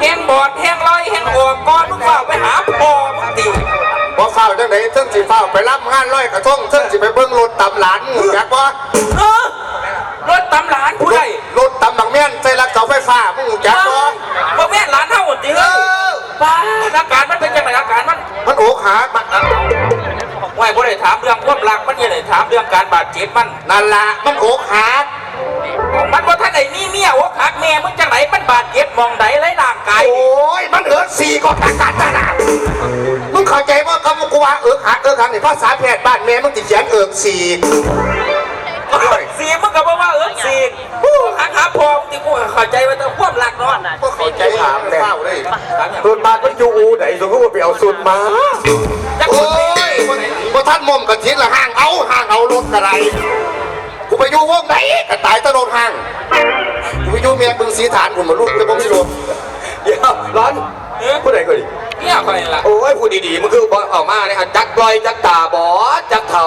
แห้งบอดแห้งลอยแห้งออกก่อนมึงเฝ้าไปหาพ่อมึงติวบ่เฝ้าจังไดเทิงสิเฝ้าไปรับงานร้อยกระทงเทิงสิไปเบิ่งรถตำหลานหูจักบ่เออรถตำหลานผู้ใดรถตำบักแม่นใส่รักเสาไฟฟ้ามึงหูจักบ่บ่แม่นหลานเฮาติเอเฮ้ยอป้าอาการมันเป็นจังไดอาการมันมันอกหักมันอะไว้บ่ได้ถามเรื่องความรักมันยังได้ถามเรื่องการบาดเจ็บมันนั่นล่ะมันอกหักมันบ่ทันได้มีเมียอกหักแม่มึงจังไหน มันบาดเจ็บมองใดไรร่างกายโอ้ยมันเอิดสี่ก็ทางการตลาดมึงเข้าใจว่าคำว่ากูว่าเอิกหักเอิกหักนี่ภาษาแพทย์บ้านแม่มึงติเขียนเอิกสี่สีมึงก็บอกว่าเออสีหักหาพอมึงที่กูเข้าใจว่าต้องความรักเนาะก็เข้าใจถามเลยเฝ้าเลยส่วนมากมันอยู่อูไหนสมมติว่าไปเอาสุดมาจักคโอ้นนี้ยพอท่านมุมกันทิศละห้างเอาห้างเอารถกระไรกู ไปอยู่วงไหนกระตายตะโดนห้างกูไปอยู่เมียบึงสีฐานผมมาลูกจะบ่มีรถเดี๋ยวร้อนผู้ใดก็ดีเนี่ยคนนี้ล่ะโอ้ยพูดดีๆมันคือบอกออกมาเนี่ยจักลอยจักตาบอดจักเถา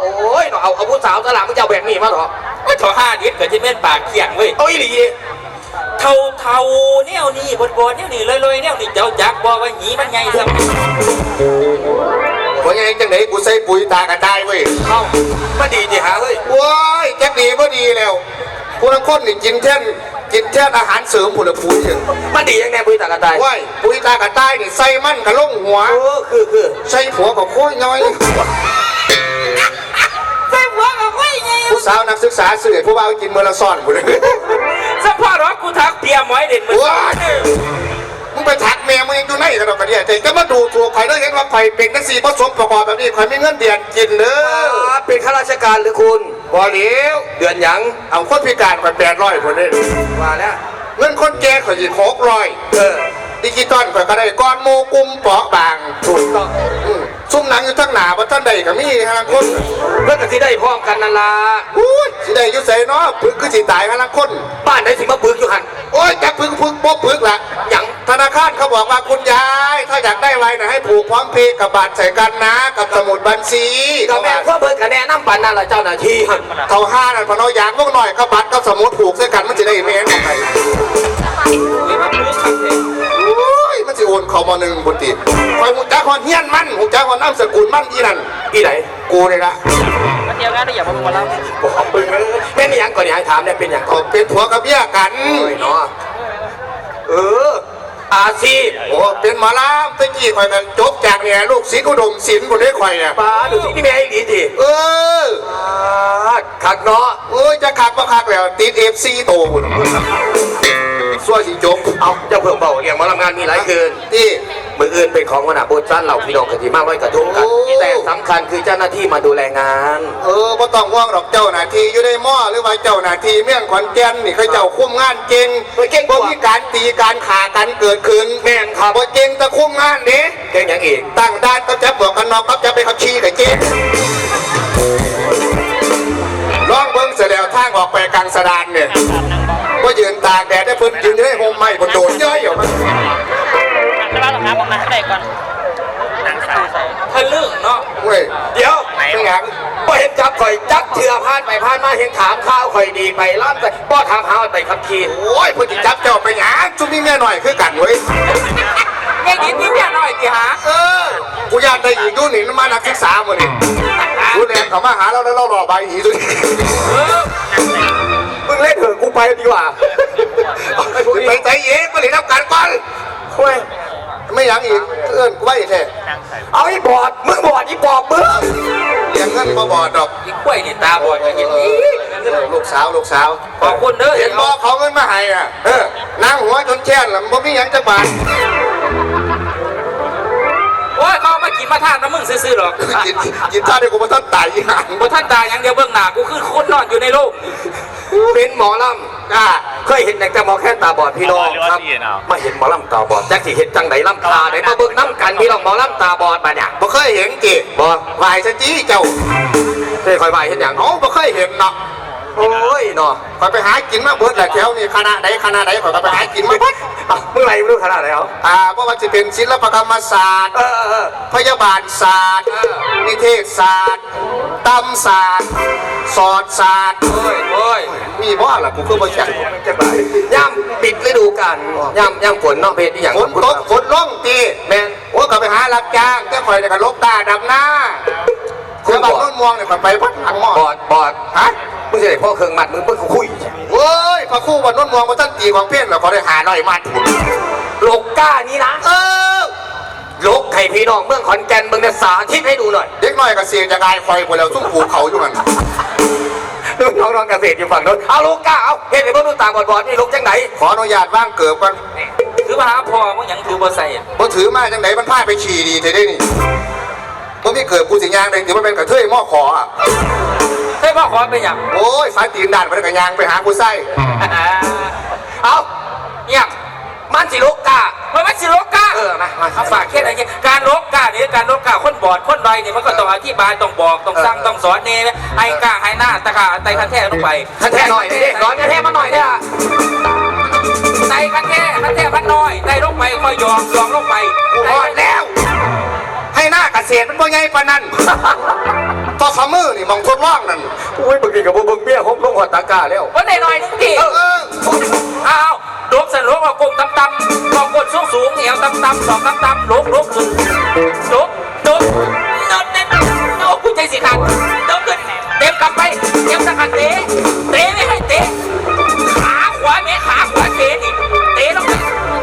โอ้ยเนาะเอาเอาผู้สาวสลังมึงจะเอาแบบนี้มาเหรอว่าถอห้าดิษก็จะเม่นปากเขียงเว้ยเอาอีหลีเทาเทาเนี่ยนี่บนบนเนี่ยนี่ลอยๆเนี่ยนี่เจ้าจักบอกว่าหนีมันไง ซ้ำว่าไงจังไหนกูใส่ปุ๋ยตากระจายเว้ยเอ้ามาดีจีหาเฮ้ยว้ายแจ็คดีบ่ดีแล้วกูทั้งคนนี่กินแท่นกินแท่นอาหารเสริมผุนปุ๋ยอย่างมาดียังไงบุยตากระต่ายว้ายปุ๋ยตากระจายนี่ใส่มันกระลงหัวเออคือคือใส่ผัวกับโค้ยน้อยใส่หัวกับไว้ไงผู้สาวนักศึกษาเสื่อผู้บ่าวกินเมื่อละซ่อนกูเลยสะพอรอกูทักเปียหมอยเด่นมือว้ายมึง ไปถักแม่มึงยังอยู่ไหนกันหรอกกันเนี่ยแต่ก็มาดูถูกใครได้เห็นว่าใครเป็นนักสีผสมประกอบแบบนี้ใครไม่เงินเดือนกินเด้ออ่าเป็นข้าราชการหรือคุณบ่เลี้ยวเดือนหยังเอาคนพิการไปแปดร้อยคนนี้ว่าแล้วเงินคนแก่ข่อยสิหกร้อยเออดิจิตอลข่อยก็ได้ก้อนโมกุมเปาะบางถูกต้องอืมซุ่มหนังอยู่ทั้งหนาบ่ท่านใดก็มีฮะลังคนเพื่อนก็สิได้พร้อมกันนั่นล่ะอุ้ยสิได้อยู่ไสเนาะพึกคือสิตายฮะลังคนบ้านไหนสิมาปึกอยู่หันโอ้ยจักพึกพึกบ่พึกละหยัง ธนาคารเขาบอกว่าคุณยาย ถ้าอยากได้ไวนะให้ผูกพร้อมเพย์กับบัตรใส่กันนะ กับสมุดบัญชีก็แม่เพื่อเพิ่นคะแนนน้ำปันนั่นล่ะเจ้าหน้าที่หันเท่าห้านั่นพอน้อยอยากพวกหน่อยกับบัตรกับสมุดผูกใส่กันมันจะได้เมนออกไปไม่มาพูดคำเองโอ้ยมันจะโอนเข้ามาหนึ่งบุตรีคอยหุจ้าคอนเฮียนมันหุจ้าคอนน้ำสกุลมันอีนั่นที่ไหนกูเลยละเดียวกันได้อย่ามาบอกเราบอกปึกเลยเป็นหยังก่อนนี่ให้ถามเนี่ยเป็นหยังเอาเป็นผัวกับเบี้ยกันโอ้ยเนาะเออ อาชีพโอ้เป็นหมอลามตะกี้คอยกันจบจากเนี่ยลูกศิษย์อุดมศิลป์คนนี้คอยเนี่ยป้าดูสิที่แม่ให้ดีดิเออป้าคักเนาะโอ้ยจะคักบ่คักแล้วติดเอฟซีโตหุ่นส่วนสิจบเอาเจ้าเพิ่งเบาเรียงมาทำงานมีหลายคืนที่มืออื่นเป็นของคณะโบชันเหล่าพี่น้องกันที่มากไว้กระทุ่งกันโอ้ แต่สำคัญคือเจ้าหน้าที่มาดูแลงาน เออบ่ต้องห่วงหรอกเจ้าหน้าที่อยู่ในหม้อหรือว่าเจ้าหน้าที่เมี่ยงขอนแก่นนี่เขาเจ้าคุมงานเก่งเฮ้ยเก่งกบ่ว่า มีการตีการขากันเกิดขึ้นแม่นครับบ่เก่งแต่คุมงานนี้เก่งอย่างอีกตั้งด้านก็จะบอกกันนอกก็จะไปขับชี้กับเจ๊ลองเบิ้งเสร็จแล้วทางออกไปกลางสะดานเนี่ยก็ยืนตากแดดได้เพิ่นยืนอยู่ในโฮมไม้บนโดดเย้ยอยู่มันแต่ว่าต้องหาบอกมาให้ได้ก่อนหนังสาวใส่ ทะลึ่งเนาะเว้ยเดี๋ยวไม่หยังบ่เห็นจับข่อยจักเถื่อพานไปพานมาเห็นถามข้าวข่อยดีไปล้ำไปบ่ถามหาวไปขับขี่โอ้ยเพิ่นสิจับเจ้าไปหยังจุ่มนี่แม่หน่อยคือกันเว้ยแม่ดิษนี่แม่น้อยที่หาเออกูอยากได้อีกดูหนี่มันมานักศึกษาหมดนี่กูแรงเขามาหาเราแล้วเรารอใบหีดูมึงเล่นเถอะกูไปดีกว่าไปใจเย็นมาเลยรับการก่อนเว้ย ไม่หยังอีกเอื้อนกูไว้แท้เอาไอ้บอดมึงบอดอีบอดมึงเลี้ยงเงินบ่บอดดอกอีกกล้วยนี่ตาบอดอย่างนี้ลูกสาวลูกสาวขอบคุณเด้อเห็นบ่เขาเงินมาให้อะเออนั่งหัวจนแช่นแล้วบ่มีหยังจักบาทโอ้ยเขามากินมาทานน้ำมึงซื่อๆหรอกกินกินท่าเดียวกูบ่ทันตายอีหังบ่ท่านตายอย่างเดียวเบื้องหน้ากูคือคนนอนอยู่ในโลกเป็นหมอล อ่าำเคยเห็นแต่หมอแค่ตาบอดพี่น้องครับ มาเห็นหมอลำตาบอดแจ็คสิเห็นจังไหนลำตาไหนมาเบิ่งน้ำกันพี่น้องหมอลำตาบอดมาเนี่ยบ่เคยเห็นจิบอวายซะจี้เจ้าเคยคอยไปเห็นอย่างเอ้าบ่เคยเห็นเนาะโอ้ยเนาะข่อยไปหากินมาเบิดแหละแถวนี้คณะใดคณะใดข่อยก็ไปหากินมาเบิดอะมึงไรไม่รู้ขนาดไหนเหรออ่าบ่ว่าสิเป็นศิลปกรรมศาสตร์เออเออเออพยาบาลศาสตร์นิเทศศาสตร์ตำศาสตร์สอดศาสตร์โอ้ยโอ้ย มีบ่ล่ะกูคือบ่จักจะไปย่ำปิดฤดูกาลย่ำย่ำฝนเนอกเพศที่อย่างฝนตกฝนลงตีแม่นโอ้ก็ไปหารับจ้างแต่ข่อยเนี่ยก็ลกตาดำหน้าคุคือณบบอดต้นมวงเนี่ยข่อยไปพัดหลังหม้อบอดบอดฮะมึงจะได้พ่อเครื่องมัดมึงเพิ่งคุยโอ้ยพระคู่วันต้นมวงมาตั้งตีของเพี้ยนแล้วขอได้หาหน่อยมัดโลกก้านี้นะเออลกไข่พี่น้องเมืองขอนแก่นมึงจะสาธิตให้ดูหน่อย เด็กน้อยก็เสียจะกายข่อยคนแล้วซุ่มผูเขาอยู่มัน น้องน้องๆเกษตรอยู่ฝั่งโน้นเอาโลกก้าเอาเห็นไอ้พวกนู้นตาบอดบอดนี่โลกจังไหนขออนุญาตว่างเกิบกันถือมาหาพ่อมึงหยังถือบ่ใส่อะพอถือมาจังไหนมันพาไปฉี่ดีเธอได้นี่พวกพี่เกิดกูสิยางเลยถือมันเป็นกระเทยหม้อขออะเฮ้ยพ่อขอเป็นหยังโอ้ยสายตีนด่านไปกระยางไปหากูไส้ เอาเนี่ยมันสิโลกก้ามันไม่สิโลกาเออมามาเอาฝากแค่ไหนแค่การโลกาเนี่ยการโลกาคนบอดคนใดเนี่ยมันก็ต้องอธิบายต้องบอกต้องสั่งต้องสอนเนี่ยให้กล้าให้หน้าตะกาไตคันแท้ลงไปท่านแท้หน่อยดิร้อนแท้มาหน่อยเนี่ยไตคันแท้คันแท้พันน้อยไตลงไปค่อยยอมยอมลงไปกูพอดแล้ว ให้หน้าเกษตรมันบ่ใหญ่ปานนั้นต่อสามมือนี่มองทดลองนั่นอุ้ยบึงกินกับพวกบึงเบี้ยครบลงหัวตากาแล้ววันไหนหน่อยนึงดิเอออ้าว ลบเสร็จลบเอากลมตำตำกองกดสูงสูงเอวตำตำสองตำตำลบลบขึ้นลบลบนอนเน้นโอ้คุณใจสิขาดลบขึ้นเต็มกลับไปเต็มสังกัดเตะเตะไม่ให้เตะขาขวาแม่ขาขวาเตะนี่เตะลงไป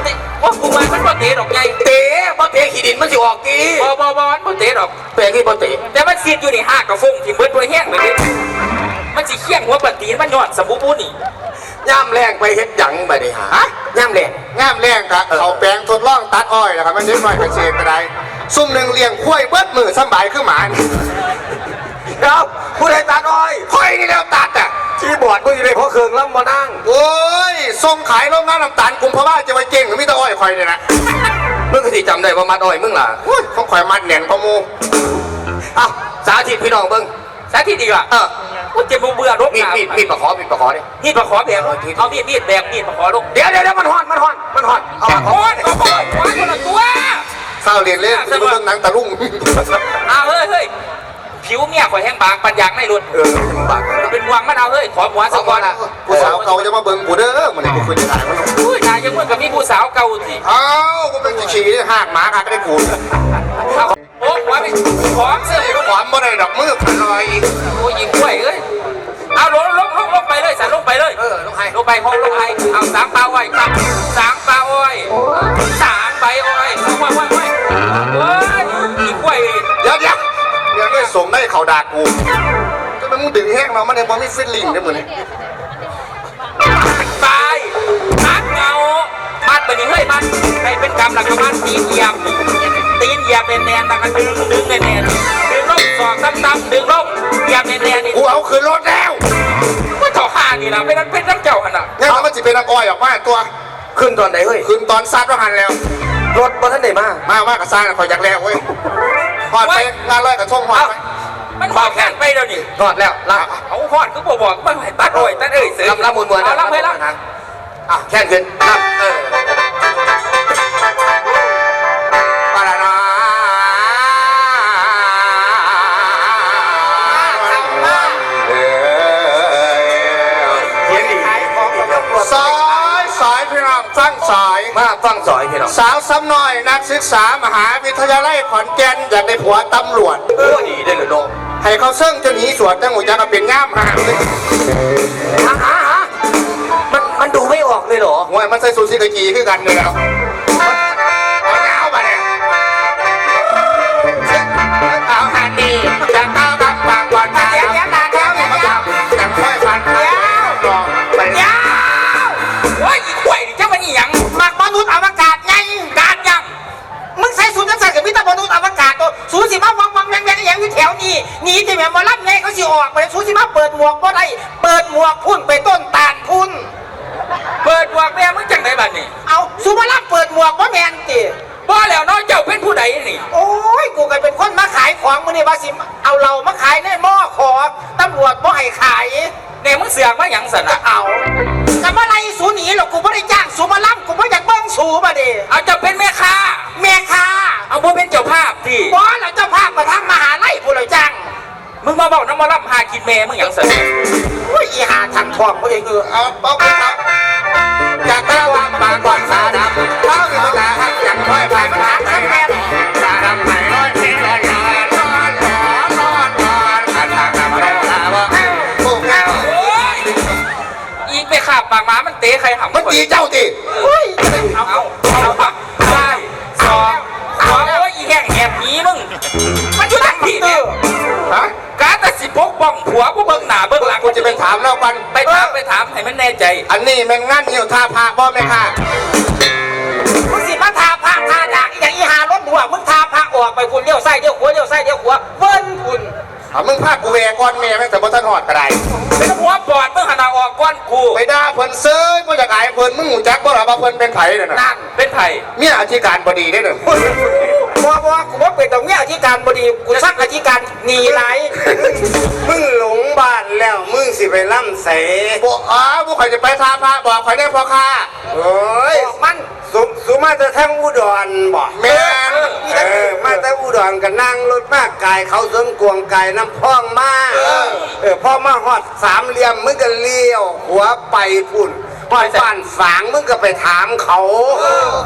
เตะโอ้กูมามันบ่เตะดอกใหญ่เต๋บ่เต๋ขี้ดินมันสิออกกีบ่บ่บ่มันบ่เตะดอกเต๋ขี้บ่เต๋แต่มันซีดอยู่นี่ห้ากระฟงที่เบิดตัวแห้งเลยดิมันสิเคี่ยงหัวปะตีนมันยอดสมบูรณ์นี่ ย่ำแรงไปเฮ็ดหยังไปดิฮะฮะย่ำแรงงามแรงกะเอาแปลงทดลองตัดอ้อยแล้วครับมันเด็กน้อยเกษตรก็ได้ซุ่มหนึ่งเลี้ยงควายเบิดมือสำบายคือหมานี่เดี๋ยวผู้ใดตัดอ้อยควายนี่แล้วตัดอะที่บอดมึงอยู่ในพ่อเครื่องลำมานั่งโอ้ยส่งขายโรงงานน้ำตาลกลุ่มพะว่าจะไปเก่งหรือมิตรอ้อยควายเนี่ยนะมึงก็สิจำได้ว่ามัดอ้อยมึงล่ะอุ้ยของควายมัดแหน่นพะมูเอ้าสาธิตพี่น้องเบิ่ง สาธิตดีกว่าเออกูเจ็บเบื่อรบมีดมีดมีดประขอมีดประขอดิมีดมาขอแบบเอามีดมีดแบบมีดมาขอลูกเดี๋ยวเดี๋ยวเดี๋ยวมันฮอนมันฮอนมันฮอนเอามาขอโอ้ยขอขอขอคนละตัวเศร้าเรียนเล่นจะไปเบิ่งหนังตะลุ่งเอาเฮ้ยเฮ้ยผิวเมียข่อยแห้งบางปัญญางในรุ่นเออบากเป็นวางมันเอาเฮ้ยขอหัวสักก่อนผู้สาวเขาจะมาเบิ่งกูเด้อมันนี่กูคุยจะถ่ายมันอุ้ยนายยังเมื่อกับมีผู้สาวเก่าสิเอ้ากูเป็นขี้ๆหากหมาค่ะก็ได้กูเอาโอ้ หัวไปขอเสื้อนี่ก็หวานบ่ได้ดอกมือพันลอยโอ้ยิงกล้วยเอ้ยเอาลงลงลงลงไปเลยสารลงไปเลยเออลงให้ลงไปห้องลงไปเอาสามปลาอ้อยครับสามปลาอ้อยสามใบอ้อยว้ายว้ายว้ายเฮ้ยยิงกล้วยเดี๋ยวเดี๋ยวเดี๋ยวได้ส่งได้เขาด่ากูจะเป็นมึงดึงแห้งเรามันยังบ่มีฟิลลิ่งได้อมื้อนี้ตายมัดเงามัดไปนี่เฮ้ยมัดให้เป็นกำลังมัดตีนเหยียบ ตีนเหยียบแน่นๆแล้วก็ดึงดึงแน่นๆดึงลงสอกตั้มๆดึงลงเหยียบแน่นๆนี่กูเอาคืนรถแล้วก็ต่อข้านี่ล่ะไม่นั้นเป็นน้ำเจ้าขนาดงั้นมันสิเป็นน้ำอ้อยออกมาตัวขึ้นตอนไหนเฮ้ยคืนตอนซัดว่าหันแล้ว รถบ่ทันได้มามาว่ากับซ่าคอยอยากแล้วเว้ยหอดไปงานลอยกระทงหอดไปมันบอกแค่ไปแล้วนี่รอดแล้วลาเอาฮอดก็บอกบอกว่าให้ตัดอ้อยตัดเอ้ยเสือลำลำมวนมวนเอาลำให้ลนะอะแค่นขึ้นลำเออ ฟังสอยพี่น้องสาวซ้ำน้อยนักศึกษามหาวิทยาลัยขอนแก่นอยากได้ผัวตำรวจโอ้ดีได้เลยโลกให้เขาเซิ่งจะหนีสวนจังหูจักเป็นง่ามหางเลยฮะฮะฮะมันมันดูไม่ออกเลยเหรอหวยมันใส่สูทสีกะกีคือกันเลยแล้ว หนีที่แม่หมอลำไงเขาสิออกไปสูสิมาเปิดหมวกบ่ได้เปิดหมวกพุ่นไปต้นตาลพุ่นเปิดบวกแม่มึงจังไดบัดนี่เอาสูมาลำเปิดหมวกบ่แมนติบ่แล้วน้อยเจ้าเป็นผู้ใดนี่โอ้ยกูก็เป็นคนมาขายของมื้อนี้ว่าสิเอาเรามาขายในหม้อขอตำรวจบ่ให้ขายเนี่ยมึงเสือกมาหยังสันอะเอาจะมาไล่สูหนีหรอกกูบ่ได้จ้างสูมาลำกูบ่อยากเบิ่งสูมาดิเอาเจะเป็นแม่ค้า แม่มึงอย่างเสร็จโอ้ยอีหาทางทองบ่ได้คือเอาเอาไปครับจากตะวันปากก่อนสาดำเขามีปัญหาหักอย่างค่อยไปปัญหาทั้งแม่สาดำไหลร้อยสีร้อยร้อยร้อยร้อยร้อยร้อยขันทางน้ำเราลาว่าพวกเราโอ้ยอีกไปขาบปากหมามันเตะใครหำมันตีเจ้าตีเอาเอาเอาปาก ปกป้องผัวผู้เบิ่งหน้าเบิ่งหลังกูจะไปถามแล้วกันไปถามไปถามให้มันแน่ใจ อันนี้แม่งงั้นอยู่ท่าพาบ่แม่ค่ะมึงสิมาทาพระทาดากอีหยังอีหารถหัวมึงทาพระออกไปคุณเลี้ยวซ้ายเลี้ยวขวาเลี้ยวซ้ายเลี้ยวขวาเบิ้นคุณเอามึงพากูแหวก่อนแม่แม่งแต่บ่ทันหอดกระไดเป็นหัวปอดมึงหันหน้าออกก้อนกูไปด่าเพิ่นเซ้ยบ่อยากอาย เพิ่นมึงหูจักบ่ล่ะว่าเพิ่นเป็นไผน่ะนะนั่นเป็นไผ่เมียอธิการบดีได้เด้อบ่บ่กูบ่เป็นตรงเนี้ยอธิการบดีกูสักอธิการหนีไหลมึงหลงบ้านแล้วมึงสิไปล่ำเสบ่อ๋อบ่ข่อยจะไปท่าพระบอกข่อยได้พ่อค้าโอ้ยบอกมันสุสุมาแต่ทั้งอุดรบ่แม่นเออมาแต่อุดรก็นั่งรถมากกายเขาสวนกวงไก่น้ำพ่องมาเออพ่อมาฮอดสามเหลี่ยมมึงก็เลี้ยวหัวไปพุ่น ฮอดบ้านฝางมึงก็ไปถามเขา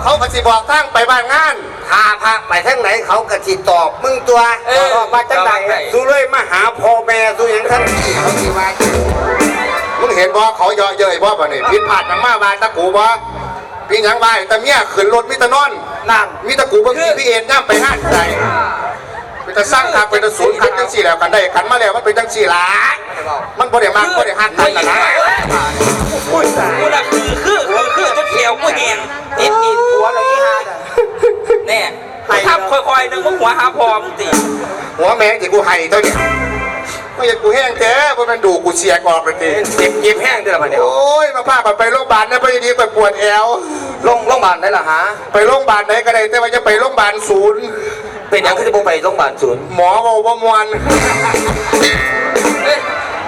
เขาก็สิบอกทางไปบ้านงานพาพระไปทางไหนเขาก็สิตอบมึงตัวเออออกมาจังไดสุเลยมาหาพ่อแม่สุอย่างทั้งที่เขาสิว่ามึงเห็นบ่เขาเยาะเย้ยบ่บ่นี่ผิดพลาดหยังมาบ้านตะกูบ่พี่หยังบ้านแต่เมียขึ้นรถมีแต่นอนนั่นมีตะกูเบิ่งพี่เอ็นย่ำไปงานใด เป็นตะสร้างคักเป็นตะศูนย์คักจังสี่แล้วกันได้กันมาแล้วมันเป็นจังสี่ละมันบ่ได้มากบ่ได้ฮักกันนะนะกูน่ะคือคือคือคือจนเขียวกูแหงติดติดหัวเลยอีหาน่ะแน่ไปทำค่อยๆนึงมึงหัวหาพอมึงตีหัวแม่งที่กูให้เท่านี้ไม่อยากกูแห้งแท้บ่แมันดูกูเสียกออกเลยทีเจ็บเย็บแห้งเด้อมาเนี่ยโอ้ยมาพากันไปโรงพยาบาลนะพอดีไปปวดแอวลงโรงพยาบาลได้ล่ะฮะไปโรงพยาบาลไหนก็ได้แต่ว่าจะไปโรงพยาบาลศูนย์ เป็นหยังคือจะบ่ไปโรงพยาบาลศูนย์หมอบอกว่ามวนเอ้ย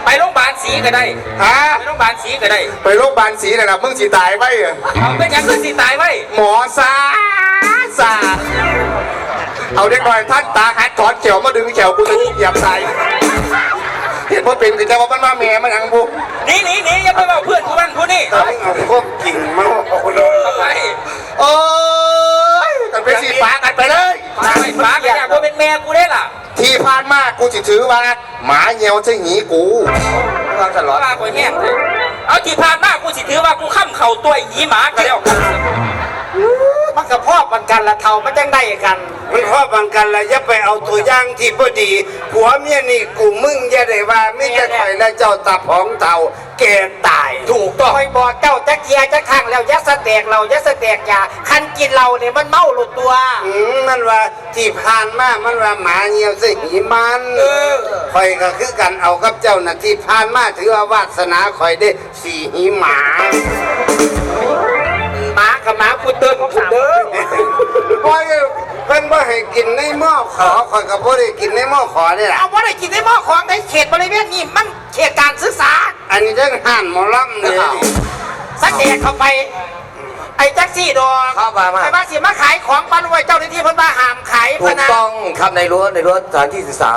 ไปโรงพยาบาลสีก็ได้ฮะไปโรงพยาบาลสีก็ได้ไปโรงพยาบาลศรีน่ะนะมึงสิตายไว้อะเอาเป็นหยังคือสิตายไว้หมอซาซาเอาเด็กหน่อยท่านตาหัดถอนเขียวมาดึงเขียวกูจะเหยียบใส่เห็นว่าเป็นคือจะว่ามันมาแม่มันหยังบุหนี่นี่นี่อย่าไปบอกเพื่อนกูมันผู้นี่ตอนนี้เอาควบกิ่งมาเอาเลยทำไมโอ้ยกันไปสีฟ้ากันไปเลย ฟ้าไม่ฟ้าก็อยากว่าเป็นแม่กูได้ล่ะที่ผ่านมากูสิถือว่าหมาเหี่ยวจะหนีกูทางตลอดฟ้ากูแห้งเลยเอาที่ผ่านมากูสิถือว่ากูข้ามเข่าตัวหยีหมาก็แล้วกันมันกับพ่อมันกันละเท่ามันจังได้กันมันพ่อบังกันแล้วอย่าไปเอาตัวอย่างที่พอดีผัวเมียนี่กูมึงอย่าได้ว่าไม่จะคอยและเจ้าตาผองเต่า แกตาย ถูกต้องคอยบอกเจ้าจักเทียจักข้างแล้วยัสแตกเรายัสแตกยาคันกินเราเนี่ยมันเมาหลุดตัว อืมมันว่าที่ผ่านมามันว่าหมาเหี่ยวสิหีมันคอยก็คือกันเอากับเจ้าน่ะที่ผ่านมาถือว่าวาสนาคอยได้สี่หีหมา หมากับหมาพูดเตือนของผมเด้อคอยเพิ่นบ่าให้กินในหม้อขอคอยก็บ่ได้กินในหม้อขอนี่แหละเอาว่าได้กินได้หม้อขอในเขตบริเวณนี้มันเขตการศึกษา อันนี้จังห่านหมอลำเนี่ยสักแดกเข้าไปไอ้แจ็คซี่ดอกเข้ามามาไอ้บ้าสิมาขายของปันไว้เจ้าหน้าที่เพิ่นมาห้ามขายถูพะกนะต้องครับในรั้วในรั้วสถานที่ศึกษา